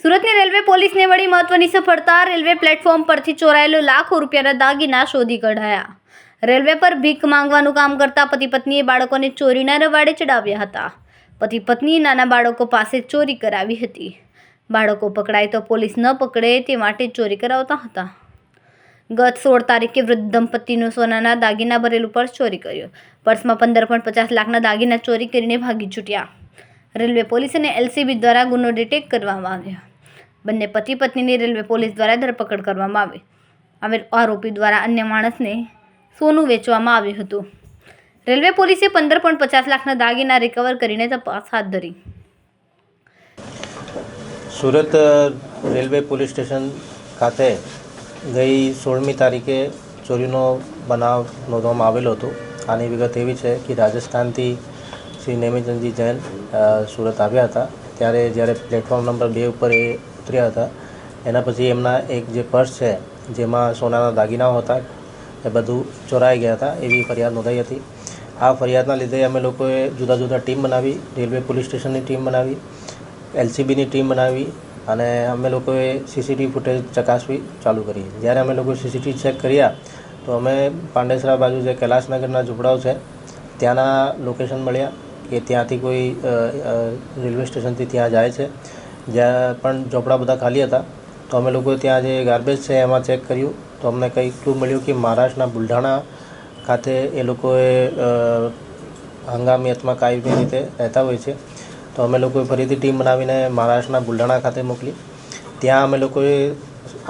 સુરતની રેલવે પોલીસને વળી મહત્વની સફળતા રેલવે પ્લેટફોર્મ પરથી ચોરાયેલો લાખો રૂપિયાના દાગીના શોધી કઢાયા. રેલવે પર ભીખ માંગવાનું કામ કરતા પતિ પત્નીએ બાળકોને ચોરીના રવાડે ચડાવ્યા હતા. પતિ પત્નીએ નાના બાળકો પાસે ચોરી કરાવી હતી. બાળકો પકડાય તો પોલીસ ન પકડે તે માટે ચોરી કરાવતા હતા. ગત સોળ તારીખે વૃદ્ધ દંપતીનું સોનાના દાગીના ભરેલું પર્સ ચોરી કર્યું. પર્સમાં પંદર પોઈન્ટ પચાસ લાખના દાગીના ચોરી કરીને ભાગી છૂટ્યા. રેલવે પોલીસ અને એલસીબી દ્વારા ગુનો ડિટેક્ટ કરવામાં આવ્યો. બંને પતિ પત્નીની રેલવે પોલીસ દ્વારા ધરપકડ કરવામાં આવી. આવેલ આરોપી દ્વારા અન્ય માણસને સોનું વેચવામાં આવ્યું હતું. રેલવે પોલીસે પંદર પોઈન્ટ પચાસ લાખના દાગીના રિકવર કરીને તપાસ હાથ ધરી. સુરત રેલવે પોલીસ સ્ટેશન ખાતે ગઈ સોળમી તારીખે ચોરીનો બનાવ નોંધવામાં આવેલો હતો. આની વિગત એવી છે કે રાજસ્થાનથી શ્રી નેમિચંદજી જૈન સુરત આવ્યા હતા. ત્યારે જ્યારે પ્લેટફોર્મ નંબર બે ઉપર એ ઉતર્યા હતા, એના પછી એમના એક જે પર્સ છે, જેમાં સોનાના દાગીનાઓ હતા, એ બધું ચોરાઈ ગયા હતા, એવી ફરિયાદ નોંધાઈ હતી. આ ફરિયાદના લીધે અમે લોકોએ જુદા જુદા ટીમ બનાવી, રેલવે પોલીસ સ્ટેશનની ટીમ બનાવી, એલસીબીની ટીમ બનાવી અને અમે લોકોએ સીસીટીવી ફૂટેજ ચકાસવી ચાલુ કરી. જ્યારે અમે લોકો સીસીટીવી ચેક કર્યા, તો અમે પાંડેસરા બાજુ જે કૈલાસનગરના ઝૂંપડાઓ છે, ત્યાંના લોકેશન મળ્યા કે ત્યાંથી કોઈ રેલવે સ્ટેશનથી ત્યાં જાય છે. જ્યાં પણ ઝોપડા બધા ખાલી હતા, તો અમે લોકો ત્યાં જે ગાર્બેજ છે એમાં ચેક કર્યું. તો અમને કંઈક ક્લુ મળ્યું કે મહારાષ્ટ્રના બુલઢાણા ખાતે એ લોકોએ હંગામી અથવા કાયમી રીતે રહેતા હોય છે. તો અમે લોકોએ ફરીથી ટીમ બનાવીને મહારાષ્ટ્રના બુલઢાણા ખાતે મોકલી. ત્યાં અમે લોકોએ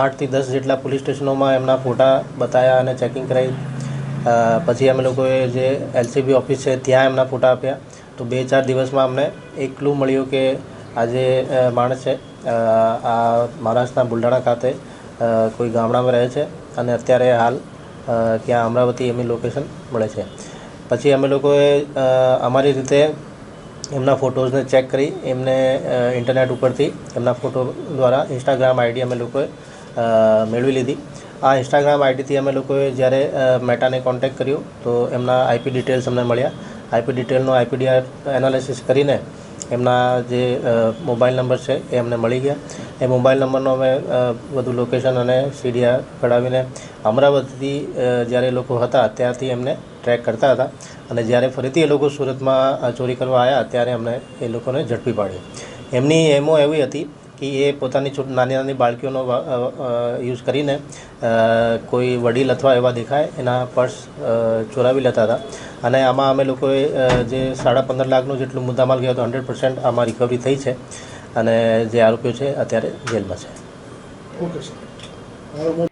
આઠથી દસ જેટલા પોલીસ સ્ટેશનોમાં એમના ફોટા બતાવ્યા અને ચેકિંગ કરાવી પછી અમે લોકોએ જે એલસીબી ઓફિસ છે ત્યાં એમના ફોટા આપ્યા. તો બે ચાર દિવસમાં અમને એક ક્લુ મળ્યું કે આ જે માણસ છે આ મહારાષ્ટ્રના બુલઢાણા ખાતે કોઈ ગામડામાં રહે છે અને અત્યારે હાલ ત્યાં અમરાવતી એમની લોકેશન મળે છે. પછી અમે લોકોએ અમારી રીતે એમના ફોટોઝને ચેક કરી એમને ઇન્ટરનેટ ઉપરથી એમના ફોટો દ્વારા ઇન્સ્ટાગ્રામ આઈડી અમે લોકોએ મેળવી લીધી. આ ઇન્સ્ટાગ્રામ આઈડીથી અમે લોકોએ જ્યારે મેટાને કોન્ટેક્ટ કર્યો તો એમના આઈપી ડિટેલ્સ અમને મળ્યા. આઈપી ડિટેલનો આઈપીડીઆર એનાલિસિસ કરીને એમના જે મોબાઈલ નંબર છે એ અમને મળી ગયા. એ મોબાઈલ નંબરનો અમે બધું લોકેશન અને સીડીઆર કઢાવીને અમરાવતીથી જ્યારે લોકો હતા ત્યાંથી એમને ટ્રેક કરતા હતા. અને જ્યારે ફરીથી એ લોકો સુરતમાં ચોરી કરવા આવ્યા ત્યારે અમને એ લોકોને ઝડપી પાડ્યો. એમની એમો એવી હતી કે એ પોતાની છોટ, નાની નાની બાળકીઓનો યુઝ કરીને કોઈ વડીલ અથવા એવા દેખાય, એના પર્સ ચોરાવી લેતા હતા. અને આમાં અમે લોકોએ જે સાડા પંદર લાખનું જેટલું મુદ્દામાલ ગયો હતો હંડ્રેડ પર્સન્ટ આમાં રિકવરી થઈ છે. અને જે આરોપીઓ છે અત્યારે જેલમાં છે. Okay, sir.